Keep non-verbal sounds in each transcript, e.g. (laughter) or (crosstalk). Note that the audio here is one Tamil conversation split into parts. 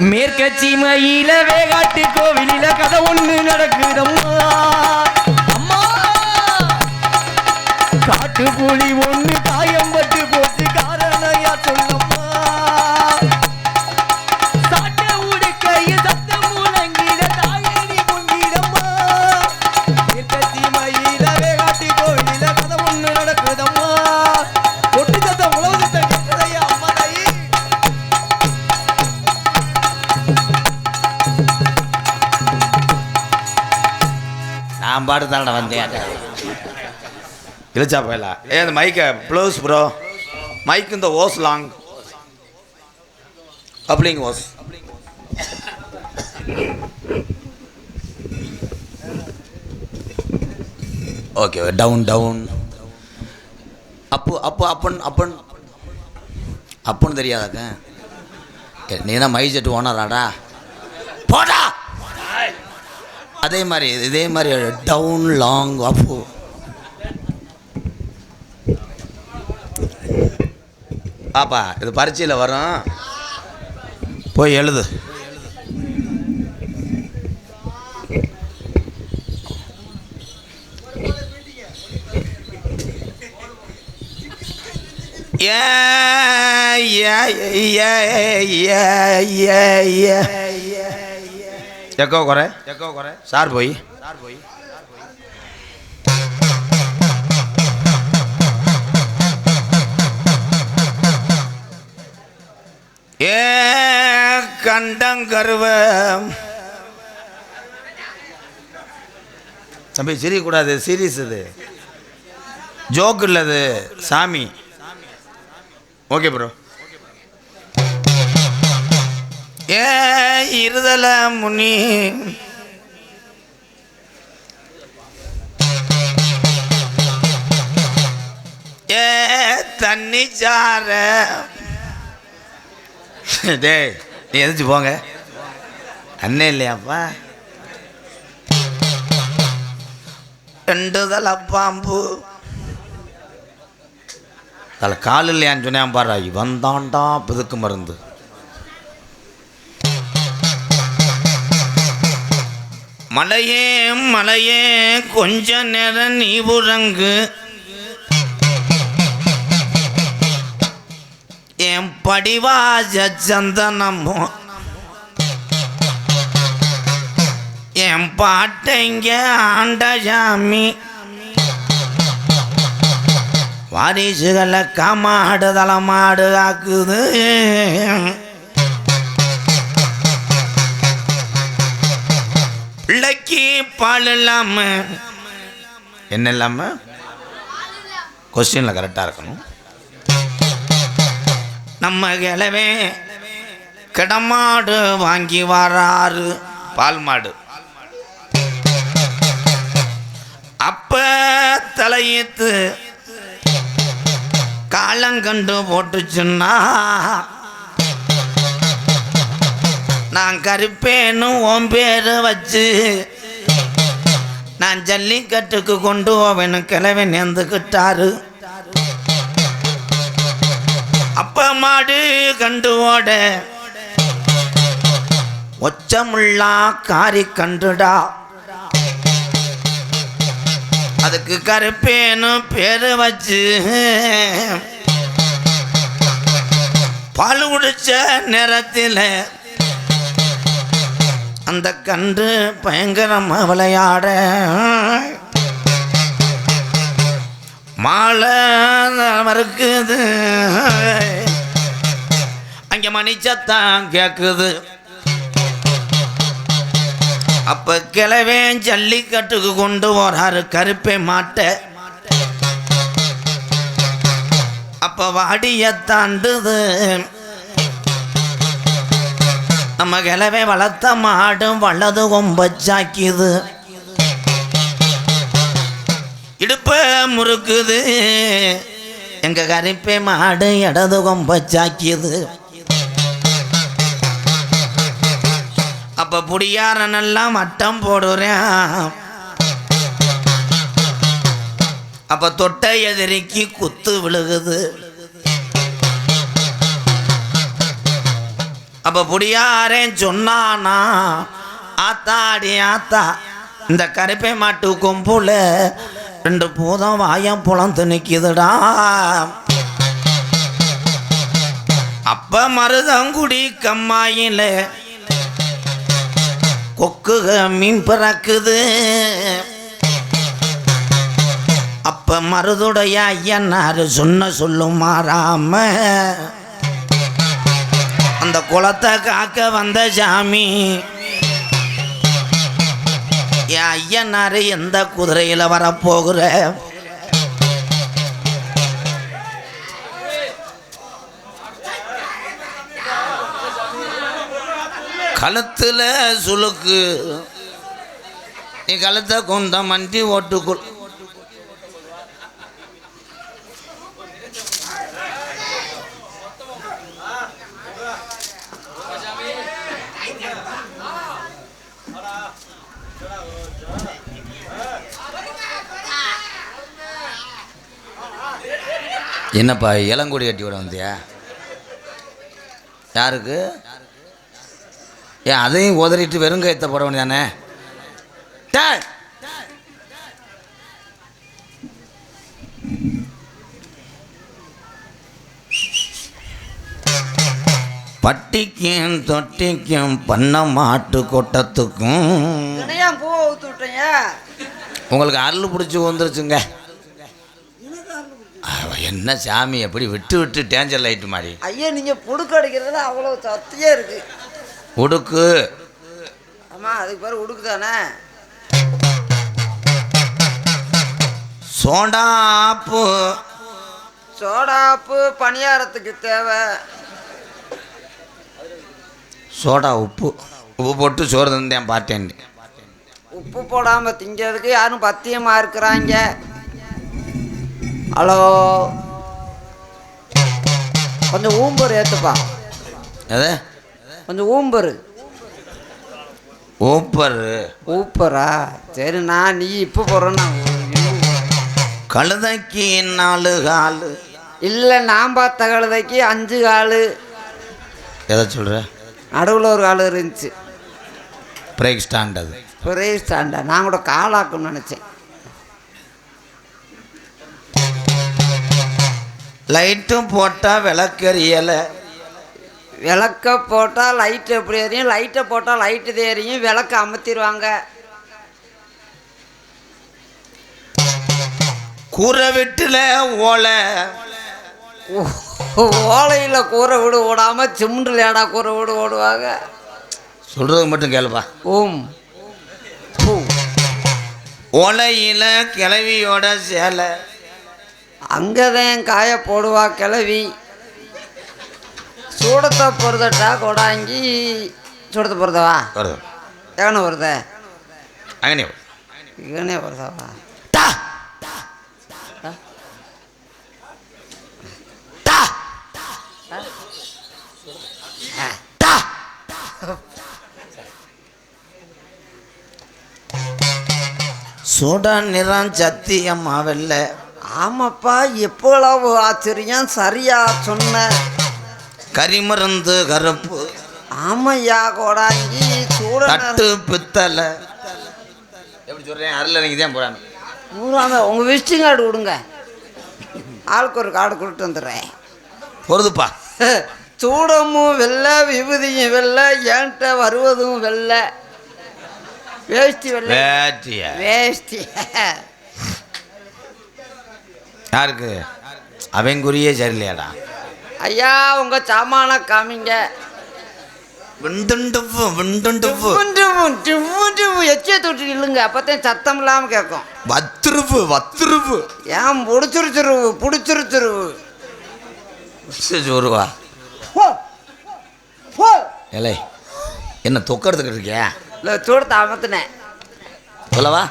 மேற்கச்சி மயில வேகாட்டு கோவிலில கதை ஒண்ணு நடக்குதம்மா. காட்டு புலி ஒண்ணு காயம்பட்டு போச்சு காரணையா சொல்லம்மா இழுச்சா போயில ஏ அந்த மைக்கை ப்ளவுஸ் ப்ரோ மைக் இந்த ஓஸ் லாங் அப்படிங்க ஓஸ். ஓகே டவுன் டவுன் அப்பு அப்பு அப்பன் அப்பன். அப்பன்னு தெரியாதாக்க நீ தான் மைஜெட் ஓனராடா போடா! அதே மாதிரி இதே மாதிரி டவுன் லாங் அப் பாப்பா இது பரீட்சையில் வரும். போய் எழுது. ஏ ஏ ஏ ஏ ஏ ஏ எக்கோ குறை எக்கோ குறை சார் போய் சார் போய் ஏ கண்டங்கருவ தம்பி சிரிக்கக்கூடாது சீரியஸ் இது. ஜோக் இல்லை அது சாமி. ஓகே ப்ரோ ஏ இருதல முனி. ஏ தண்ணி சார. டேய் நீ எதிர்த்து போங்க. அண்ணன் இல்லையாப்பா? ரெண்டு தலை பாம்பு. தலை கால் இல்லையான்னு சொன்னேன் பாரு இவன் தாண்டா பிதுக்கு மருந்து. மலையே மலையே கொஞ்ச நேரம் நீ உறங்கு. என் படிவாஜ சந்தனமோ? என் பாட்டைங்க ஆண்டசாமி வாரிசுகளை காமாடு தலைமாடு ஆக்குது. பிள்ளைக்கு பால் இல்லாம என்ன இல்லாம கொஸ்டின்ல கரெக்டாக இருக்கணும். நம்ம கிழவே கிடமாடு வாங்கி வராரு. பால் மாடு. அப்ப தலையீத்து காலங்கண்டு போட்டுச்சுன்னா நான் கருப்பேன்னு உன் பேரு வச்சு நான் ஜல்லிக்கட்டுக்கு கொண்டு அவனு கிழவன் எந்துக்கிட்டாரு. அப்ப மாடு கண்டு ஓட ஒச்சமுள்ளா காரி கண்டுடா. அதுக்கு கருப்பேன்னு பேரு வச்சு பால் குடிச்ச நேரத்தில் அந்த கன்று பயங்கரமாக விளையாட மாலை மறுக்குது அங்கே மணிச்சத்தான் கேட்குது அப்போ கிழவே ஜல்லிக்கட்டுக்கு கொண்டு போகிறாரு கருப்பை மாட்ட. அப்போ வாடிய தாண்டுது. நம்ம கிளவே வளர்த்த மாடும் வல்லது கொம்பச்சாக்கிது இடுப்ப முறுக்குது. எங்க கரிப்பே மாடு இடது கொம்பச்சாக்கியது. அப்ப புடியாரனெல்லாம் மட்டம் போடுறேன். அப்ப தொட்டை எதிரிக்கு குத்து விழுகுது. அப்ப புடியாரேன் சொன்னானா? ஆத்தாடி ஆத்தா. இந்த கருப்பை மாட்டு கொம்புல ரெண்டு பூதம் வாயம் புலந்து நிக்குதுடா. அப்ப மருதங்குடி கம்மாயில கொக்குக மீன் பிறக்குது. அப்ப மருதுடைய ஐயனாரு சொன்ன சொல்லும் மாறாம அந்த குளத்தை காக்க வந்த சாமி. என் ஐயனாரு எந்த குதிரையில் வரப்போகிற? கழுத்தில் சுளுக்கு. நீ கழுத்தை குந்தம் மண்டி ஓட்டுக்குள். என்னப்பா இளங்குடி கட்டி விட வந்தியா? யாருக்கு? ஏன் அதையும் உதறிட்டு வெறுங்கையத்தை போட வேண்டியதானே? டேய்! பட்டிக்கும் தொட்டிக்கும் பண்ண மாட்டு கொட்டத்துக்கும். உங்களுக்கு அருள் பிடிச்சி வந்துருச்சுங்க. என்ன சாமி எப்படி விட்டு விட்டு டேஞ்சர் லைட்டு மாதிரி? ஐயா நீங்க புடுக்கு அடிக்கிறதுல அவ்வளவு சத்தியே இருக்கு. உடுக்கு. ஆமா அதுக்கு பேர் உடுக்கு தானே? சோடாப்பு சோடாப்பு பணியாரத்துக்கு தேவை. சோடா உப்பு. உப்பு போட்டு சோறு தந்தேன் பார்த்தேன். உப்பு போடாம திங்கிறதுக்கு யாரும் பத்தியமா இருக்கிறாங்க. ஹலோ. கொஞ்சம் ஊம்பர் ஏத்துப்பா. எது? கொஞ்சம் ஊம்பரு. ஊப்பர் ஊப்பரா? சரி நான் நீ இப்போ போறேன்னா. கழுதைக்கு நாலு கால். இல்லை நான் பார்த்த கழுதைக்கு அஞ்சு காலு. எதை சொல்கிற நடுவில் ஒரு கால் இருந்துச்சு. பிரேக் ஸ்டாண்ட் அது. ஒரே ஸ்டாண்டா? நான் கூட காலாக்குன்னு நினச்சேன். லைட்டும் போட்டால் விளக்கெரியலை விளக்க போட்டால் லைட் எப்படி எரியும்? லைட்டை போட்டால் லைட்டு தெரியும் விளக்க அமர்த்திடுவாங்க கூரை வீட்டில் ஓலை. ஓலையில் கூரை வீடு ஓடாமல் சிமெண்டில் ஏடா கூரை வீடு ஓடுவாங்க. சொல்கிறது மட்டும் கேளுப்பா. ஓம். ஓலையில் கிளவியோட சேலை. அங்கே தான் காய போடுவா கிளவி. சூடத்தை பொறுதட்டா கொடாங்கி சூடத்தை பொறுத்தவா எவனை வருத? அங்கனே இவனே வருதாவா? டா டா டா சுட நிறம் சத்தியம்மா வெள்ள. ஆமாப்பா எப்போளவு ஆச்சரியம் சரியா சொன்ன. கரிமருந்து கருப்பு. ஆமையா கோடாங்கி சூட தட்டு பித்தளை. எப்படி சொல்றேன்? அருள் தான் போறாங்க நூறாம உங்கள் விசிட்டிங் கார்டு கொடுங்க. ஆளுக்கு ஒரு கார்டு கொடுத்து வந்துடுறேன். பொறுதுப்பா (laughs) சூடமும் வெள்ளை விபூதியும் வெள்ளை ஏன்ட்ட வருவதும் வெள்ளை வேஷ்டி வெள்ளை வேஷ்டி யாருக்கு? அவங்குரியே சரியில்லையாடா. ஐயா உங்கள் சாமான காமிங்க. விண்டுண்டுப்பு விண்டுண்டுப்பு எச்சிய தொட்டு இல்லுங்க அப்போத்தான் சத்தம் இல்லாமல் கேட்கும் வத்துருப்பு வத்துருப்பு ஏன் பிடிச்சிருச்சிருவு பிடிச்சிருச்சிருவு. ஒருவா ஏலே என்ன தொக்கறதுக்கு இருக்கியா? இல்லை சூடத்தை அமர்த்தினேன் சொல்லவா?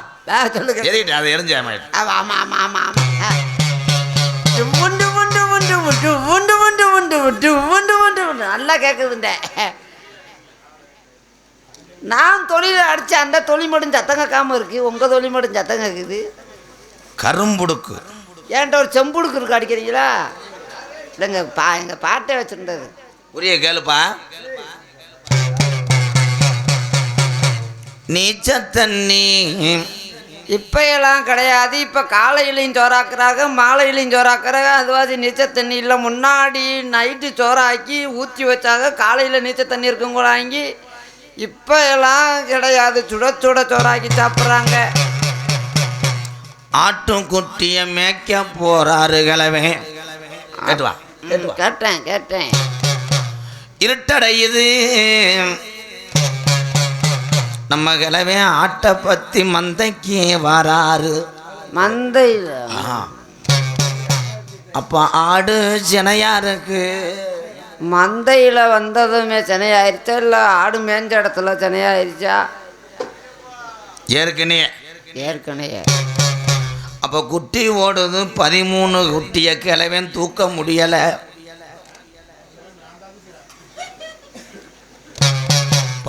சொல்லுங்க. அதை எரிஞ்சாம ஆமா ஆமா ஆமா ஆமா ஆமா. உண்டு விட்டு உண்டு உண்டு உண்டு விட்டு உண்டு உண்டு உண்டு. நல்லா கேட்குதுண்ட நான் தொழில் அடித்த அந்த தொழில் மட்டும் சத்தம் கேட்காம இருக்கு. உங்கள் தொழில் மட்டும் சத்தம் கேட்குது கரும்புடுக்கு. ஏன்ட்ட ஒரு செம்புடுக்கு இருக்கு அடிக்கிறீங்களா? இல்லைங்க பா எங்கள் பாட்டை வச்சுருந்தது. புரிய கேளுப்பா. நீச்சத்தண்ணி தண்ணி இப்ப எல்லாம் கிடையாது. இப்ப காலையிலையும் சோறாக்குறாங்க மாலையிலையும் சோறாக்குறாங்க. அதுவாதி நீச்சல் தண்ணி இல்லை முன்னாடி நைட்டு சோறாக்கி ஊற்றி வச்சாங்க. காலையில் நீச்சல் தண்ணி இருக்கும் கூட வாங்கி இப்போ எல்லாம் கிடையாது. சுட சுட சோறாக்கி சாப்பிட்றாங்க. ஆட்டும் குட்டிய மேய்க்க போறாரு கிழவே கேட்டு வா. கேட்டேன் கேட்டேன். இருட்டடையுது. நம்ம கிழவே ஆட்டை பத்தி மந்தைக்கு வராரு மந்தையில். ஆ. அப்ப ஆடு சினையா இருக்கு மந்தையில் வந்ததுமே சென்னையாயிருச்சா இல்லை ஆடு மேய்ஞ்ச இடத்துல சென்னையாயிருச்சா ஏற்கனவே. ஏற்கனவே. அப்ப குட்டி ஓடுது பதிமூணு குட்டிய கிழவன் தூக்க முடியல.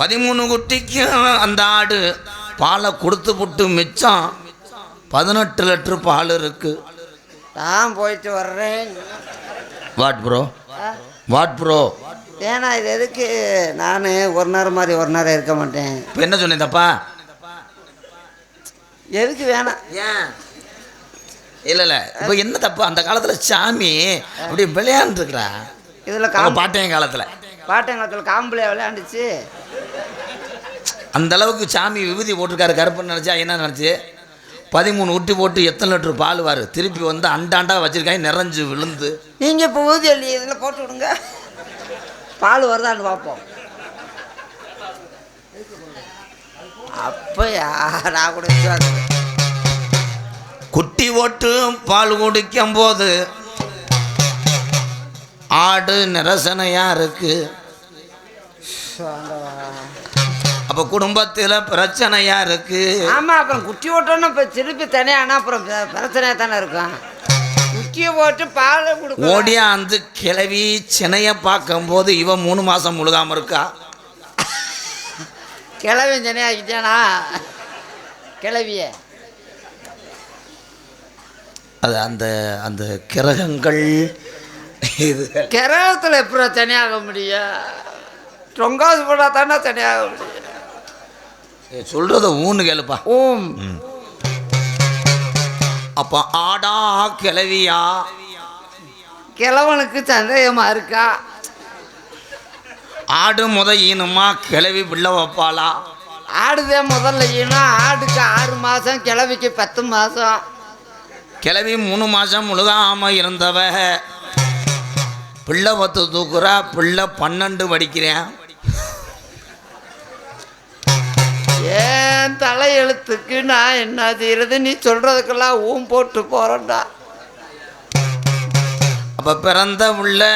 பதிமூணு குட்டிக்கு அந்த ஆடு பாலை கொடுத்து புட்டு மிச்சம் பதினெட்டு லிட்டர் பால் இருக்கு. நான் போயிட்டு வர்றேன். வாட் ப்ரோ வாட் ப்ரோ ஏன்னா இது எதுக்கு? நான் ஒரு நேரம் மாதிரி ஒரு நேரம் இருக்க மாட்டேன். இப்போ என்ன சொன்னீங்கப்பா? எதுக்கு வேணாம். ஏன்? இல்லை இல்லை. இப்போ என்ன தப்பு? அந்த காலத்தில் சாமி அப்படி விளையாண்டுருக்குறா. இதில் பாட்டையன் காலத்தில். பாட்டங்காலத்தில் காம்பிளையா விளையாண்டுச்சு. அந்த அளவுக்கு சாமி விபூதி போட்டிருக்காரு கருப்புன்னு நினச்சா என்ன நினச்சி? பதிமூணு ஊட்டி போட்டு எத்தனை லிட்டர் பால் வாரு? திருப்பி வந்து அண்டாண்டா வச்சிருக்காங்க நிறைஞ்சு விழுந்து. நீங்கள் இப்போ ஊதி அள்ளி இதில் போட்டு விடுங்க. பால் வருதான்னு பார்ப்போம் அப்பயா நான் கூட குட்டி ஓட்டு பால் குடிக்கும் போது ஆடு நிரசனையா இருக்கு. அப்போ குடும்பத்தில் பிரச்சனையா இருக்கு. ஆமாம் அப்புறம் குட்டி ஓட்டோன்னு இப்போ திருப்பி தனியானா அப்புறம் பிர- பிரச்சனையா தானே இருக்கும். குட்டியை போட்டு பாலை கொடுக்க ஓடியா அந்த கிளவி சினைய பார்க்கும்போது இவன் மூணு மாசம் முழுகாம இருக்கா? கிளவி சென்னையாக்கிட்டானா கிளவிய. அது அந்த அந்த கிரகங்கள் இது கிரகத்தில் எப்படி தனியாக முடியும் தொங்காசு போட்டால் தானே தனியாக முடியும் சொல்றத ஊன்னு கேளுப்பா. ஓம் அப்ப ஆடா கிளவியா? கிழவனுக்கு சந்தேகமா இருக்கா? ஆடு முத ஈனுமா? கிளவி பிள்ளை வைப்பாளா? ஆடுதே முதல்ல ஈனா ஆடுக்கு ஆறு மாதம் கிழவிக்கு பத்து மாதம் கிளவி மூணு மாசம் முழுகாம இருந்தவ பிள்ளை பத்து தூக்குறா பிள்ளை பன்னெண்டு படிக்கிறேன். ஏன் தலையெழுத்துக்கு நான் என்ன செய்யறது? நீ சொல்றதுக்கெல்லாம் ஊம் போட்டு போறேன்டா. அப்ப பிறந்த உள்ள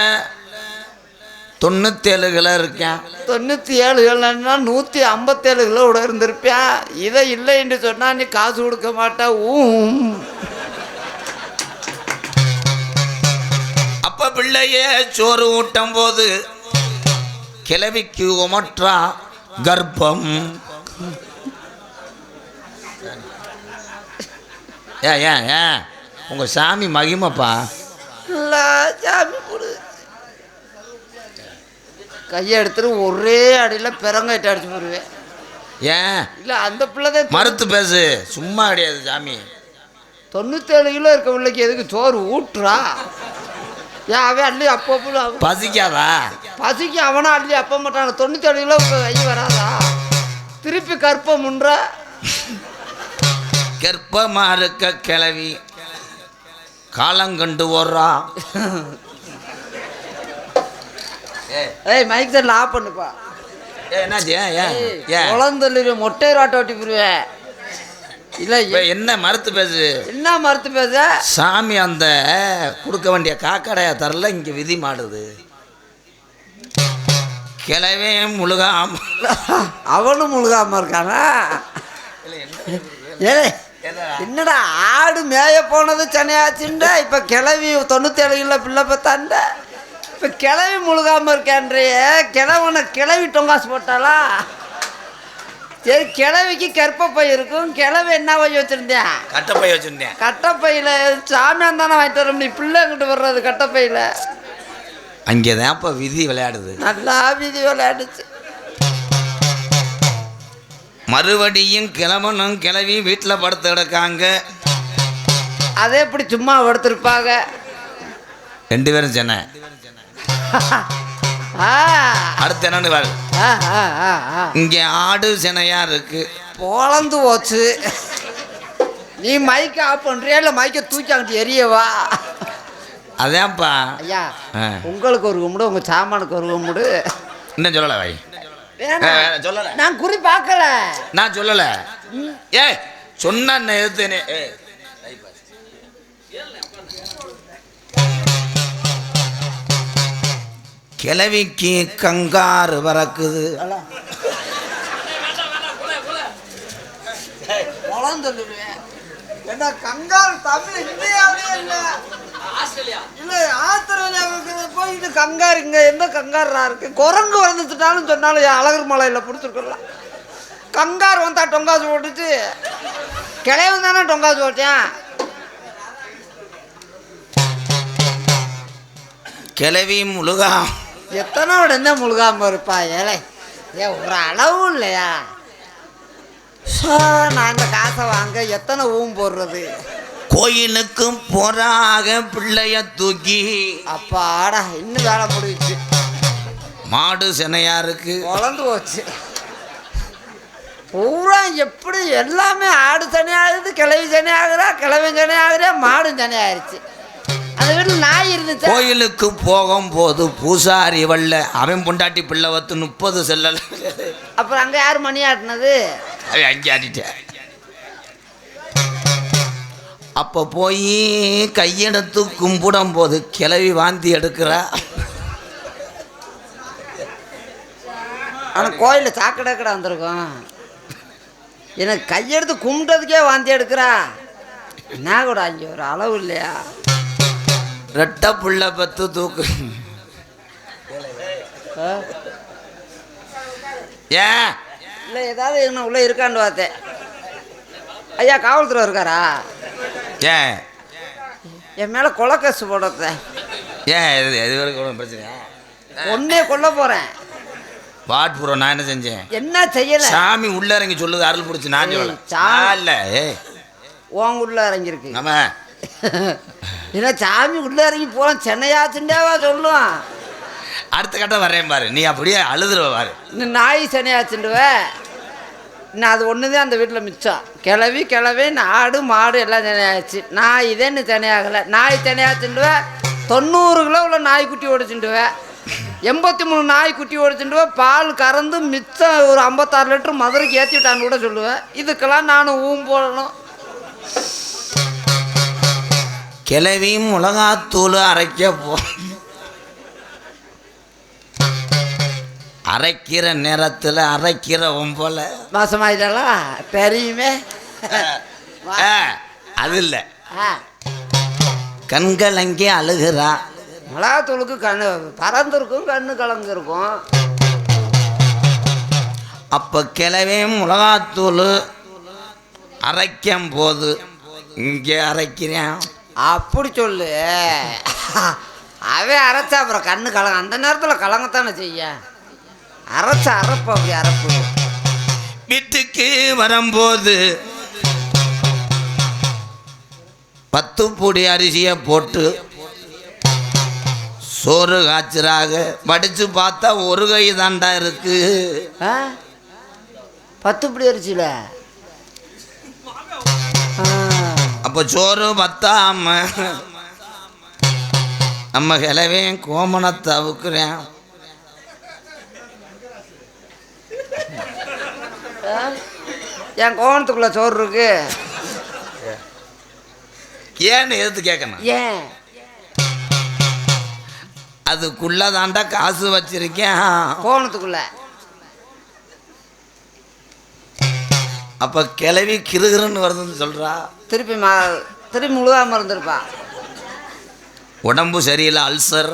தொண்ணூத்தேழு கிலோ இருக்கேன். தொண்ணூற்றி ஏழுகள்னா நூற்றி ஐம்பத்தேழு கிலோட இருந்திருப்பேன். இதை இல்லை என்று சொன்னால் நீ காசு கொடுக்க மாட்டா. ஊம். பிள்ளைய சோறு ஊட்டும் போது கிளவிக்கு உமற்றா கர்ப்பம். ஏன் ஏன் ஏன் உங்க சாமி மகிமைப்பா. நல்லா சாமி கொடு. கையை எடுத்துட்டு ஒரே அடியில் பிறங்காயிட்டு அடிச்சு போடுவேன். ஏன் இல்லை அந்த பிள்ளை தான் மறுத்து பேசு. சும்மா கிடையாது சாமி. தொண்ணூத்தேழு கிலோ இருக்க பிள்ளைக்கு எதுக்கு சோறு ஊட்டுறா? ஏன் அவன் அள்ளி அவன்? பசிக்காதா? பசிக்கு அவனா அள்ளி அப்ப மாட்டான? தொண்ணூத்தேழு கிலோ கை வராதா? திருப்பி கற்பம் முன்ற கர்ப்பமா இருக்க கிளவி காலங்கண்டு ஓடுறா. ஏய் மைக் செட்டில் ஆஃப் பண்ணுப்பா. ஏன் என்னாச்சு? ஏன் ஏன்? குழந்தை மொட்டை ராட்டை ஓட்டி போடுவேன் இல்லை என்ன மறுத்து பேசு? என்ன மறுத்து பேச? சாமி அந்த கொடுக்க வேண்டிய காக்கடையா தரல இங்க விதி மாடுது. கிளவே முழுகாம. அவனும் முழுகாம இருக்கானா? ஏய் என்னடா? ஆடு மேய போனது சென்னையாச்சுண்டா இப்போ கிளவி தொண்ணூத்தேழு கிலோ பிள்ளை பார்த்தாண்ட இப்போ கிளவி முழுகாம இருக்கான்றிய கிழவனை கிளவி டொங்காசு போட்டாளா? சரி கிழவிக்கு கற்பப்பை இருக்கும். கிழவி என்ன பை வச்சிருந்தேன் கட்டப்பை வச்சிருந்தேன். கட்டப்பையில் சாமியான் தானே வாங்கிட்டு வர முடியும். பிள்ளை கிட்ட வர்றது கட்டப்பையில்? அங்கேதான் இப்ப விதி விளையாடுது. நல்லா வீதி விளையாடுச்சு. மறுபடியும் கிழவனும் கிளவி வீட்டில் படுத்து கிடக்காங்க. அதே எப்படி சும்மா படுத்திருப்பாங்க. ரெண்டு பேரும் சென்னை. ஆ, (laughs) அடுத்து என்னன்னு. இங்கே ஆடு சினையா இருக்கு. பொழந்து போச்சு. நீ மைக்க ஆஃப் பண்றியா? இல்லை மைக்க தூக்கி அங்கிட்டு எரியவா? அதான்ப்பா. ஐயா. உங்களுக்கு ஒரு கும்பிடு உங்க சாமானுக்கு ஒரு கும்பிடு. இன்னும் சொல்லலை வை. சொல்லலை. நான் குறி பார்க்கல. நான் சொல்லலை. ஏ சொன்ன எதிர்த்தேனே ஏ கிழவிக்கு கங்காரு பறக்குது. என்ன கங்காரு தமிழ் இந்தியாவே இல்லை? இல்லை ஆஸ்திரேலியாவுக்கு போயிட்டு கங்காரு இங்கே எந்த கங்காரா இருக்கு? குரங்கு வந்துட்டாலும் சொன்னாலும் அழகர் மலையில் பிடிச்சிருக்கலாம் கங்காரு வந்தா டொங்காசு போட்டுச்சு கிளையவன் தானே டொங்காசு போட்டேன் கிழவி முழுகா எத்தனை உடனே முழுகாம இருப்பா ஏழை ஏ ஒரு அளவு இல்லையா? நான் இந்த காசை வாங்க எத்தனை ஊம் போடுறது? கோயிலுக்கும் போறாக பிள்ளைய தூக்கி. அப்பாடா இன்னும் வேலை முடிஞ்சுச்சு. மாடு சினையா இருக்கு. குழந்து போச்சு. பூரா எப்படி எல்லாமே ஆடு தனி ஆகுது கிளவி தனி ஆகுறா கிளவி தனி ஆகுறா மாடும் தனி ஆயிடுச்சு கோயிலுக்கு போகும்போது பூசாரி வல்ல அவன் பொண்டாட்டி பிள்ளை வத்து முப்பது செல்லல. அப்புறம் அங்கே யார் மணி ஆட்டினது? அங்கே ஆட்டிட்டேன் அப்போ போய் கையெடுத்து கும்பிடும் போது கிளவி வாந்தி எடுக்கிறா. ஆனால் கோயிலில் சாக்கடை கடை வந்திருக்கோம். எனக்கு கையெடுத்து கும்பிட்டதுக்கே வாந்தி எடுக்கிறா. என்ன கூட அங்கே ஒரு அளவு இல்லையா? ரெட்டை புள்ள பத்து தூக்கு? ஏன்? இல்லை ஏதாவது என்ன உள்ளே இருக்கான்னு பார்த்தேன். ஐயா காவல்துறை இருக்காரா? ஏன்? என் மேலே கொலக்கேசு போடுறத. ஏன்? இது இது வரைக்கும் ஒன்றும் பிரச்சனை ஒன்னே கொல்ல போகிறேன் வாட் ப்ரோ நான் என்ன செஞ்சேன்? என்ன செய்யலை? சாமி உள்ள இறங்கி சொல்லுது அருள் பிடிச்சி நான் சொல்லல. இல்ல ஏ உன் உள்ள இறங்கியிருக்கு. நம்ம (laughs) ஏன்னா சாமி உள்ள இறங்கி போகிறோம் சென்னையாச்சுண்டேவா சொல்லும் அடுத்த கட்டம் வரேன் பாரு. நீ அப்படியே அழுதுருவ பாரு. இன்னும் நாய் சென்னையாச்சுண்டுவ இன்னும் அது ஒன்று தான் அந்த வீட்டில் மிச்சம். கிளவி கிளவி ஆடு மாடு எல்லாம் சென்னையாச்சு நாய் இதே இன்னும் சென்னையாகலை. நாய் சென்னையாச்சுண்டுவேன் தொண்ணூறு கிலோ உள்ள நாய்க்குட்டி ஓடிச்சுண்டுவேன் எண்பத்தி மூணு நாய்க்குட்டி ஓடிச்சுண்டுவேன் பால் கறந்து மிச்சம் ஒரு ஐம்பத்தாறு லிட்டர் மதுரைக்கு ஏற்றி விட்டான்னு கூட சொல்லுவேன் இதுக்கெல்லாம் நானும் ஊம் போடணும். கிளவியும் மிளகாத்தூள் அரைக்க போ அரைக்கிற நேரத்தில் அரைக்கிற ஒம்பல மாசமாயிட்டாளா தெரியுமே. அது இல்லை. கண்கள் அங்கே அழுகிறா. மிளகாத்தூளுக்கு கண்ணு பறந்துருக்கும் கண்ணு கலந்துருக்கும். அப்போ கிளவே மிளகாத்தூள் அரைக்கும் போது இங்கே அரைக்கிறேன். அப்படி சொல்லு. அவன் அரைச்சா அப்புறம் கண்ணு கலங்க. அந்த நேரத்தில் கலங்கத்தானே செய்ய? அரைச்ச அரைப்பு அப்படி அரைப்பு. வீட்டுக்கு வரும்போது பத்து பொடி அரிசியை போட்டு சோறு காய்ச்சறாக. வடிச்சு பார்த்தா ஒரு கை தாண்டா இருக்கு பத்து இப்படி அரிசியில்? அப்போ சோறு பத்தாம. நம்ம கிளவே கோமணத்தை அவுக்குறேன். என் கோவணத்துக்குள்ள சோறு இருக்கு. ஏன்னு எதிர்த்து கேட்கணும் ஏன்? அதுக்குள்ள தாண்டா காசு வச்சிருக்கேன். கோவணத்துக்குள்ள. அப்போ கிளவி கிருகிருன்னு வருதுன்னு சொல்றா. திருப்பி மா திருப்பி முழுகாமல் இருந்திருப்பா உடம்பு சரியில்லை அல்சர்.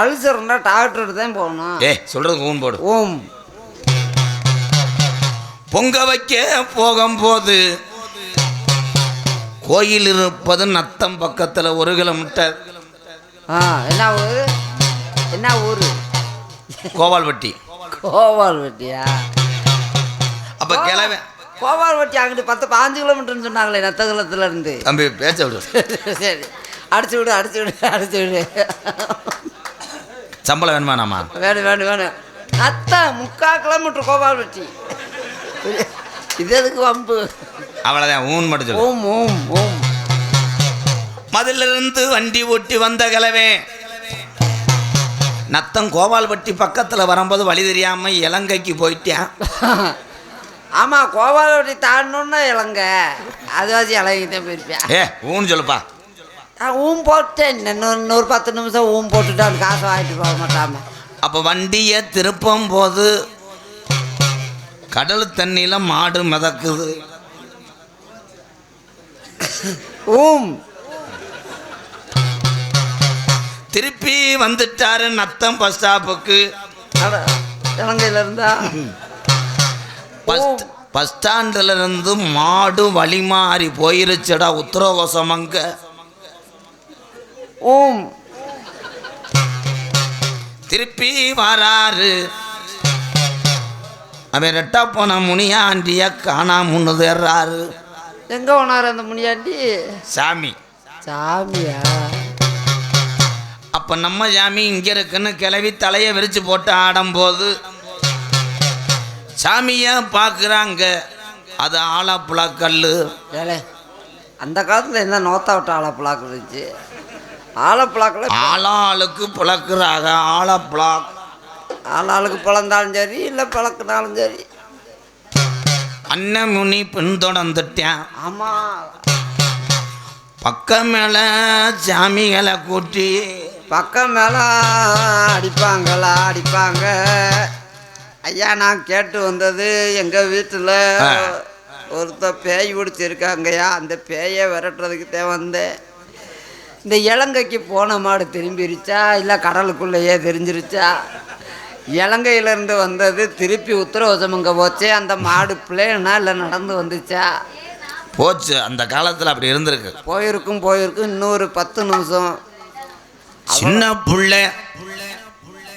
அல்சர்னா டாக்டர் தான் போகணும். ஏ சொல்றது ஊன் போடு. ஓம் பொங்க வைக்க போகும்போது கோயில் இருப்பது நத்தம் பக்கத்தில் ஒரு கிலோமீட்டர். ஆ என்ன ஊர்? என்ன ஊர்? கோவால்பட்டி. கோவால் வெட்டியா அப்ப கிளவே கோபால்பட்டி அங்கிட்டு பத்து பாஞ்சு கிலோமீட்டர்னு சொன்னாங்களே நத்தகுலத்துல இருந்து. தம்பி பேச்ச விடு. சரி அடிச்சு விடு அடிச்சு விடு அடிச்சு விடு. சம்பளம் வேணுமானாமா வேணும் வேணும் வேணும் அத்தான் முக்கா கிலோமீட்டர் கோபால்பட்டி இது எதுக்கு வம்பு? அவ்வளோதான் ஊன் மட்டும் சொல்லு. ஓம் ஓம் ஓம் மதிலிருந்து வண்டி ஓட்டி வந்த கிழவே நத்தம் கோபால்பட்டி பக்கத்தில் வரும்போது வழி தெரியாம இலங்கைக்கு போயிட்டான். (laughs) ஆமாம் கோபால்பட்டி தாண்டணுன்னா இலங்க அதுவாச்சும் இலங்கை தான் போயிருப்பேன் ஏ ஊன்னு சொல்லுப்பா. நான் ஊம் போட்டேன். இன்னொரு இன்னொரு பத்து நிமிஷம் ஊம் போட்டுட்டு அவன் காசை வாங்கிட்டு போக மாட்டாம. அப்போ வண்டியை திருப்பும் போது கடல் தண்ணியில் மாடு மிதக்குது. ஊம். திருப்பி வந்துட்டாரு நத்தம் பஸ் ஸ்டாப்புக்கு. இலங்கையில இருந்தா? பஸ் பஸ் ஸ்டாண்டில் இருந்து மாடு வழி மாறி போயிருச்சுடா உத்தரகோசமங்க ஊம் திருப்பி வராரு. அவன் ரெட்டா போன முனியாண்டிய காணாம தேர்றாரு எங்க போனார் அந்த முனியாண்டி? சாமி. சாமியா? அப்ப நம்ம சாமி இங்க இருக்குன்னு கிளவி தலையை விரிச்சு போட்டு ஆடும்போது சாமிய பார்க்குறாங்க அது ஆலப்புழக்கல்லு ஏலே அந்த காலத்துல என்ன நோத்தா விட்ட ஆலப்புழாக்கு இருந்துச்சு ஆலப்புழாக்கில் ஆளாளுக்கு புழக்கிறாங்க ஆலப்புழாக் ஆளாளுக்கு பிறந்தாலும் சரி இல்லை பிளக்குனாலும் சரி. அண்ணன் முனி பின்தொடர்ந்துட்டேன் ஆமாம் பக்கம் மேல சாமிகளை கூட்டி பக்கம் மேலே அடிப்பாங்களா அடிப்பாங்க. ஐயா நான் கேட்டு வந்தது எங்கள் வீட்டில் ஆ. ஒருத்த பேய் பிடிச்சிருக்காங்கய்யா. அந்த பேயை விரட்டுறதுக்கு தான் வந்தேன். இந்த இலங்கைக்கு போன மாடு திரும்பிருச்சா? இல்லை கடலுக்குள்ளேயே தெரிஞ்சிருச்சா? இலங்கையிலேருந்து வந்தது திருப்பி உத்தரவசமங்க போச்சே? அந்த மாடு பிளேனா இல்லை நடந்து வந்துச்சா? போச்சு. அந்த காலத்தில் அப்படி இருந்திருக்கு. போயிருக்கும் போயிருக்கும். இன்னொரு பத்து நிமிஷம். சின்ன புள்ள.